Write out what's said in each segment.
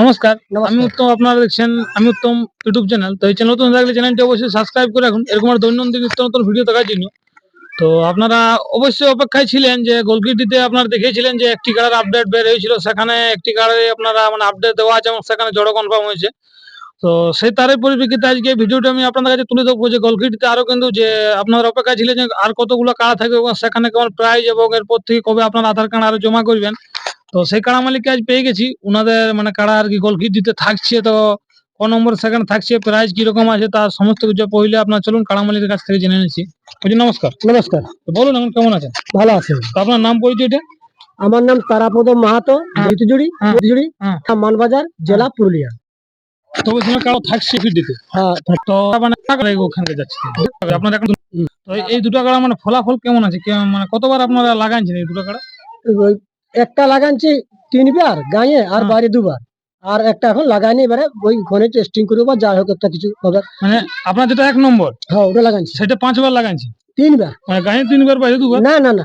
নমস্কার। আমি উত্তম আপনারা দেখছেন আমি উত্তম ইউটিউব চ্যানেল। তো এই চ্যানেল নতুন থাকলে চ্যানেলটি অবশ্যই সাবস্ক্রাইব করে রাখুন। এরকম আর দৈনন্দিন নিত্য নতুন ভিডিও দেখার জন্য। তো আপনারা অবশ্যই অপেক্ষায় ছিলেন যে গোলকিটিতে আপনারা দেখেছিলেন যে একটি কার্ডের আপডেট বের হয়েছিল। সেখানে একটি কার্ডে আপনারা মানে আপডেট দেওয়া আছে এবং সেখানে জড়ো কনফার্ম হয়েছে। তো সেই তারই পরিপ্রেক্ষিতে আজকে ভিডিওটা আমি আপনাদের কাছে তুলে ধরবো যে গোলকিটিতে আরও কিন্তু যে আপনার অপেক্ষায় ছিলেন যে আর কতগুলো কার্ড থাকবে এবং সেখানে কেমন প্রাইজ এবং এরপর থেকে কবে আপনার আধার কার্ড আরও জমা করবেন। তো সেই কাড়া মালিককে আজ পেয়ে গেছি। ওনাদের মানে কাড়া আর কি গোলকিট দিতে থাকছে তো ক নম্বর সেখানে থাকছে প্রাইস কীরকম আছে তার সমস্ত কিছু পहिले আপনার চলুন কাড়া মালিকের কাছ থেকে জেনে নিচ্ছি। বলছি নমস্কার। নমস্কার। বলুন এখন কেমন আছেন? ভালো আছেন তো আপনার নাম পরিচয়টা আমার নাম তারাপদ মাহাতো হ্যাঁ। জিতুজুড়ি হ্যাঁ। জিতুজুড়ি হ্যাঁ। মানবাজার জেলা পুরুলিয়া। তো বলছি কারও থাকছে ফিট দিতে। হ্যাঁ তো মানে কাকা ওখানে যাচ্ছে? আপনার এখন তো এই দুটো কাড়া মানে ফলাফল কেমন আছে? মানে কতবার আপনারা লাগাইছেন এই দুটো কাড়া? একটা লাগানছি তিনবার গাঁয়ে আর হ্যাঁ। বাইরে দুবার। আর একটা এখন লাগাইনি এবারে ওই ঘনে টেস্টিং করব বা যাই হোক একটা কিছু মানে আপনার যেটা এক নম্বর? হ্যাঁ ওটা লাগানছি সেটা পাঁচবার লাগাইছি? তিনবার। মানে গায়ে তিনবার বাইরে দুবার? না না না।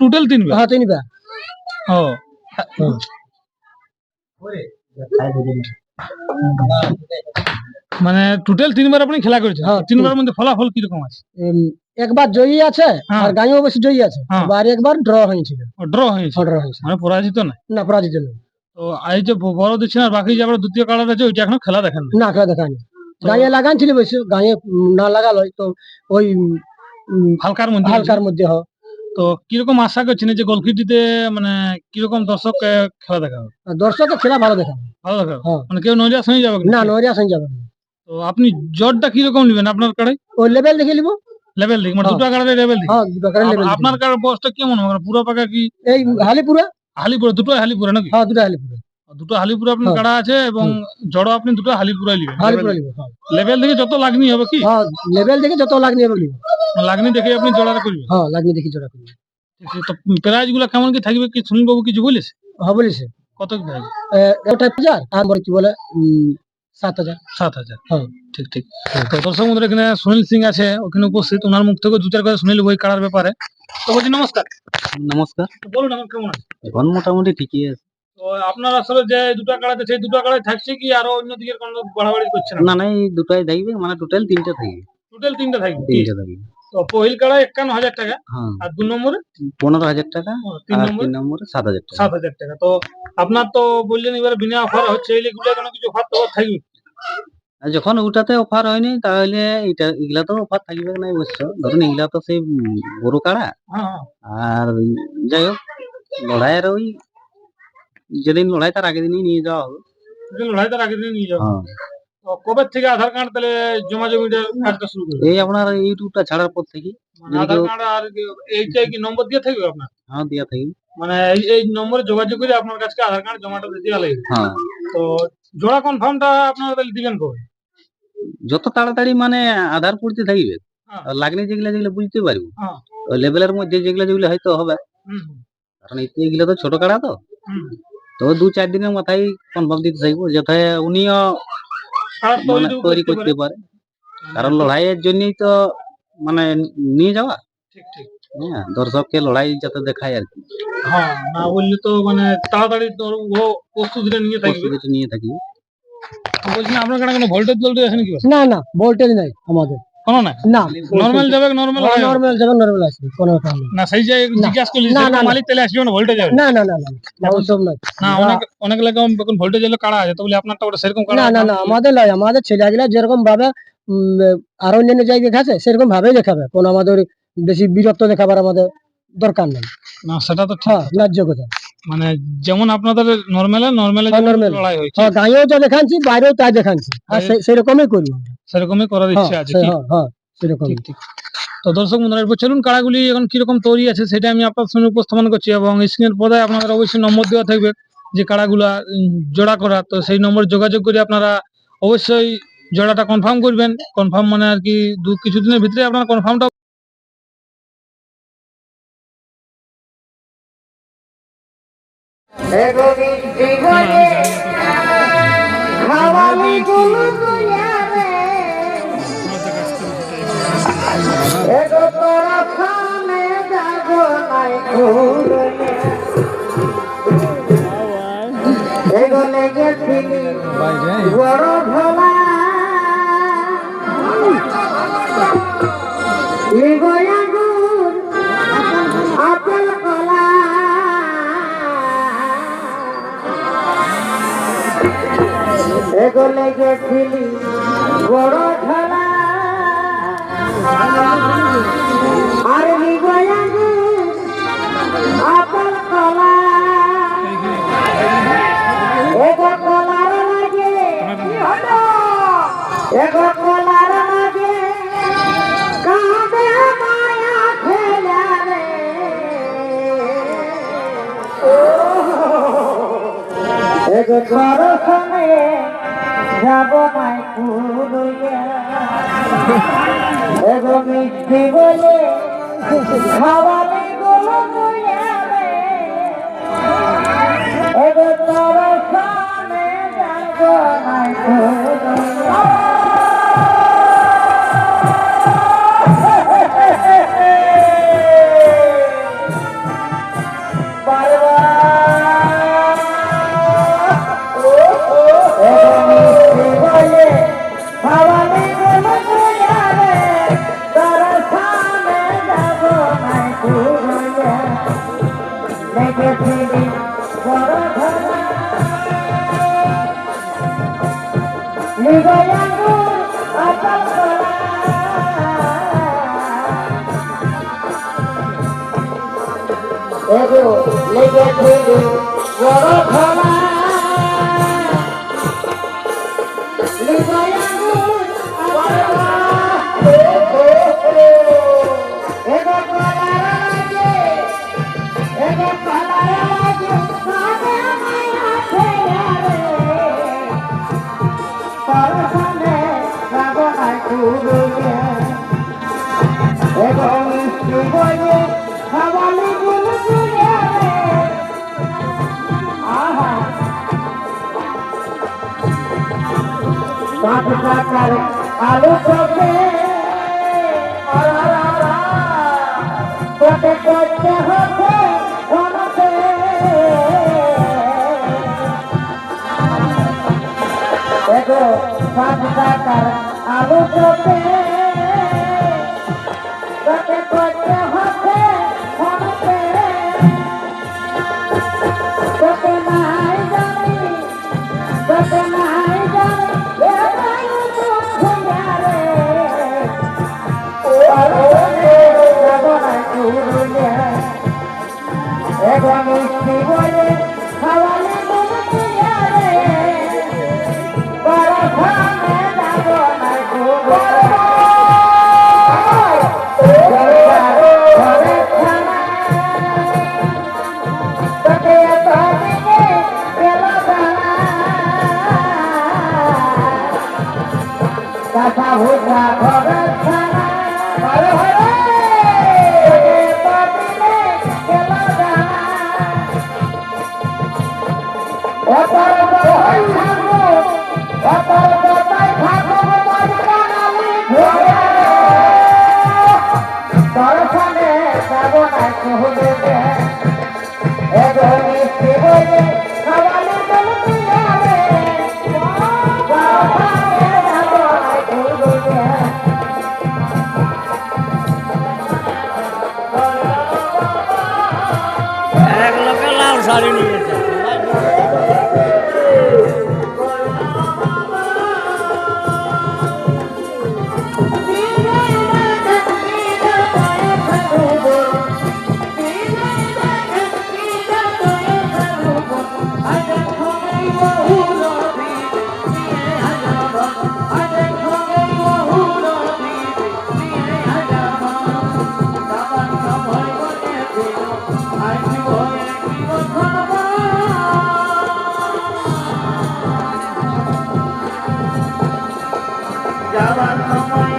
টোটাল তিনবার? হ্যাঁ তিনবার। ও। মানে টোটাল তিনবার আপনি খেলা করেছেন? হ্যাঁ, তিনবার মধ্যে ফলাফল কীরকম আছে? একবার জয়ী আছে হ্যাঁ। আর গাঁয়েও বেশি জয়ী আছে। হ্যাঁ। বাইরে একবার ড্র হয়েছিল ড্র হয়েছে? ড্র হয়েছে। মানে পরাজিত না? না পরাজিত নয়। তো এই যে বড় দিচ্ছেন আর বাকি যে আমরা দ্বিতীয় কালার আছে ওইটা এখনও খেলা দেখেন না। না খেলা দেখায়নি গাঁয়ে লাগানছিল বেশি গাঁয়ে না লাগালো তো ওই হালকার মধ্যে হালকার মধ্যে হোক তো কীরকম আশা করছেন যে গোলকিটিতে মানে কীরকম দর্শক খেলা দেখা হবে? দর্শকের খেলা ভালো দেখাবে ভালো দেখা হ্যাঁ। মানে কেউ নজর হয়ে যাবে না নাকি? নরিয়া সঙ্গে যাবে না। তো আপনি জটটা কীরকম নেবেন আপনার কাড়ে? ওই লেভেল দেখে নিবো। লেভেল দিক মানে হ্যাঁ। দুটো কাড়ারে লেভেল দিক হ্যাঁ বেকারের লেভেল আপনার কাড় বয়সটা কেমন? মানে পুরো পাকা কি? এই হালিপুরা? হালিপুরা দুটো হালিপুরা নাকি? হ্যাঁ দুটো হালিপুরা। দুটো হালিপুরা আপনার হ্যাঁ। কাড়া আছে এবং জড়ো আপনি দুটো হালিপুরাই নেবেন হালিপুরা নিবো হ্যাঁ। লেভেল থেকে যত লাগনি হবে কি? হ্যাঁ লেভেল দেখে যত লাগনি হবে নিবো লাগনি দেখে আপনি জড়াটা করবেন। হ্যাঁ লাগনি দেখি জোড়া করব ঠিক আছে, তো প্রাইজগুলা কেমন কি থাকবে কি? বাবু কিছু বলিস? হ্যাঁ বলিস। কত কি থাকবে ওটা হাজার আর কি বলে? সাত হাজার সাত হাজার। হ্যাঁ। ঠিক ঠিক। তো দর্শক বন্ধুরা এখানে সুনীল সিং আছে ওখানে উপস্থিত। ওনার মুখ থেকে দু চার কথা কাড়ার ব্যাপারে। তো বলছি নমস্কার। নমস্কার। বলুন কেমন আছে এখন মোটামুটি ঠিকই আছে। তো আপনার আসলে যে দুটো কাড়াতে সেই দুটো কাড়ায় থাকছে কি আরও অন্য দিকে কোনো বাড়াবাড়ি করছে না? না না এই দুটাই থাকবে মানে টোটাল তিনটা থাকবে। টোটাল তিনটা থাকবে তিনটা থাকবে। পহিল কাড়ায় একান্ন হাজার টাকা। হ্যাঁ। আর দু নম্বরে? পনেরো হাজার টাকা তিন নম্বরে? তিন নম্বরে সাত হাজার টাকা। সাত হাজার টাকা। তো আপনার তো বললেন এবারে বিনা অফার হচ্ছে এই লিগুলো কোনো কিছু অফার তো থাকবে? যখন ওটাতে অফার হয়নি তাহলে এটা এগুলা তো অফার থাকবে না অবশ্য। ধরুন এগুলা তো সেই বড় কাড়া। হ্যাঁ হ্যাঁ। আর যাই হোক লড়াইয়ের ওই যেদিন লড়াই তার আগের দিনই নিয়ে যাওয়া হবে। যদি লড়াই তার আগের দিন নিয়ে যাওয়া হ্যাঁ। তো কবে থেকে আধার কার্ড তাহলে জমা কাজটা শুরু করবে? এই আপনার ইউটিউবটা ছাড়ার পর থেকে। মানে আধার কার্ড আর কি- এইটাই কি নম্বর দিয়ে থাকবে আপনার? হ্যাঁ থাকবে। মানে এই নম্বরে যোগাযোগ করে আপনার কাছে আধার কার্ড জমাটা দেওয়া লাগবে। হ্যাঁ। তো জোড়া কনফার্মটা আপনারা তাহলে দিবেন কবে? যত তাড়াতাড়ি মানে আধার পড়তে থাকবে হ্যাঁ। লাগনি যেগুলা যেগুলো বুঝতে পারব। লেভেলের মধ্যে যেগুলো যেগুলো হয়তো হবে। কারণ এগুলো তো ছোট কাড়া তো। তো দু চার দিনের মাথায় কনফার্ম দিতে থাকব। যথায় উনিও মানে তৈরি করতে করতে পারে। কারণ লড়াইয়ের জন্যই তো মানে নিয়ে যাওয়া। ঠিক ঠিক। হ্যাঁ দর্শককে লড়াই যাতে দেখায় আর কি। হ্যাঁ না বললে তো মানে তাড়াতাড়ি ও প্রস্তুতিটা নিয়ে থাকবে। নিয়ে থাকি। বলছি না, আপনার কেন কোনো ভোল্টেজ আছে নাকি? না না ভোল্টেজ নাই আমাদের। কোনো না? না। নর্মাল যাবে নর্মাল নর্মাল যাবে। নর্মাল আসবে কোনো নেই। না সেই যে জিজ্ঞাসা করলি না, না, মালিক তাহলে আসবে না ভোল্টেজ যাবে? না না না না না ওসব না অনেক অনেক এখন ভোল্টেজ এলো কাড়া আছে? তো বলে আপনারটা ওটা সেরকম কাড়া না না না আমাদের নয় আমাদের ছেলেগুলা যেরকম ভাবে আর অন্যান্য জায়গায় দেখাচ্ছে সেরকম ভাবেই দেখাবে। কোন আমাদের বেশি বীরত্ব দেখাবার আমাদের দরকার নেই। না সেটা তো ঠিক হ্যাঁ ন্যায্য কথা। মানে যেমন আপনাদের নর্মালে নর্মালে হ্যাঁ, normal। লড়াই হয়েছে। হ্যাঁ গাঁয়েও যা দেখাচ্ছি বাইরেও তাই দেখাচ্ছি আর সেরকমই করি। সেরকমই করার ইচ্ছা হ্যাঁ, আছে হ্যাঁ, হ্যাঁ, তো দর্শক বন্ধুরা এরপর চলুন কাড়াগুলি এখন কীরকম তৈরি আছে সেটা আমি আপনার সামনে উপস্থাপন করছি এবং স্ক্রিনের পর্দায় আপনাদের অবশ্যই নম্বর দেওয়া থাকবে যে কাড়াগুলা জোড়া করা। তো সেই নম্বর যোগাযোগ করে আপনারা অবশ্যই জোড়াটা কনফার্ম করবেন। কনফার্ম মানে আর কি দু কিছুদিনের ভিতরে আপনারা কনফার্মটা এবং বড় ভোলা আপেল কলা এগোলে গেছিলি বড় ঢলা আরে দর্শনে যাব নাই কুলইয়া এগো মিষ্টি বলে খাওয়া লইয়া গেল বড় চাঁদ থাকার আলো চোখে কত করতে হবে আমাকে চাঁদ থাকার চোখে